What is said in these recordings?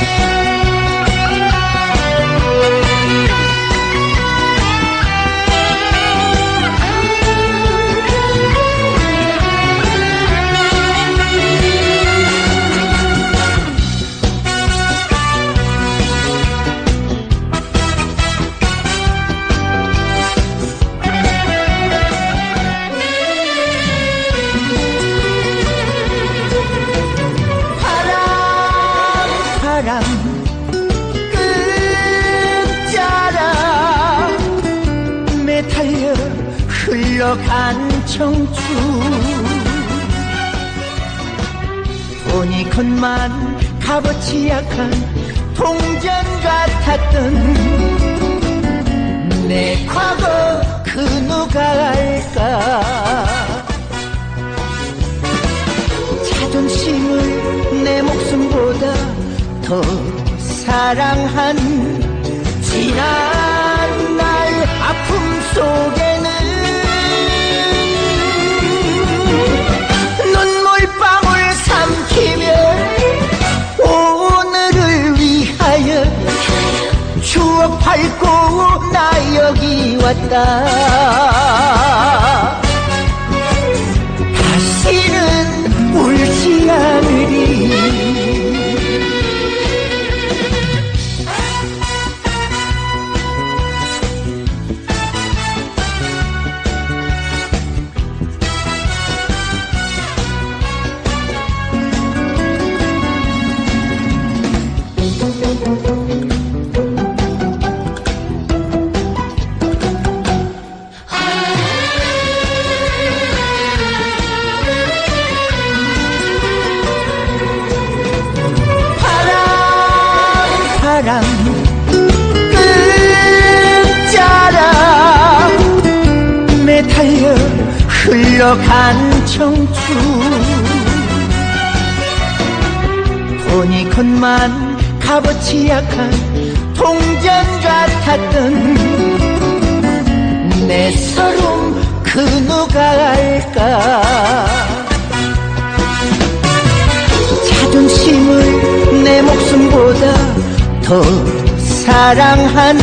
바람 흘러간 청춘. 돈이 컷만 값어치 약한 동전 같았던 내 과거 그 누가 알까? 자존심을 내 목숨보다 더 사랑한 지난 밟고 나 여기 왔다 바람 끝자락 매달려 흘러간 청춘. 돈이 컷만 값어치 약한 동전 같았던 내 서름 그 누가 알까 더 사랑한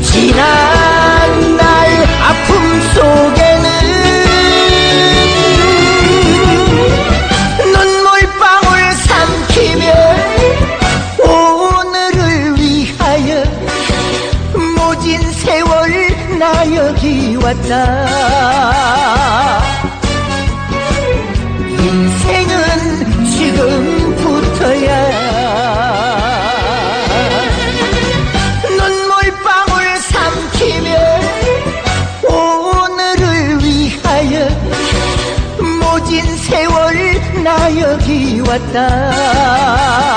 지난 날 아픔 속에는 눈물방울 삼키며 오늘을 위하여 모진 세월 나 여기 왔다 여기 왔다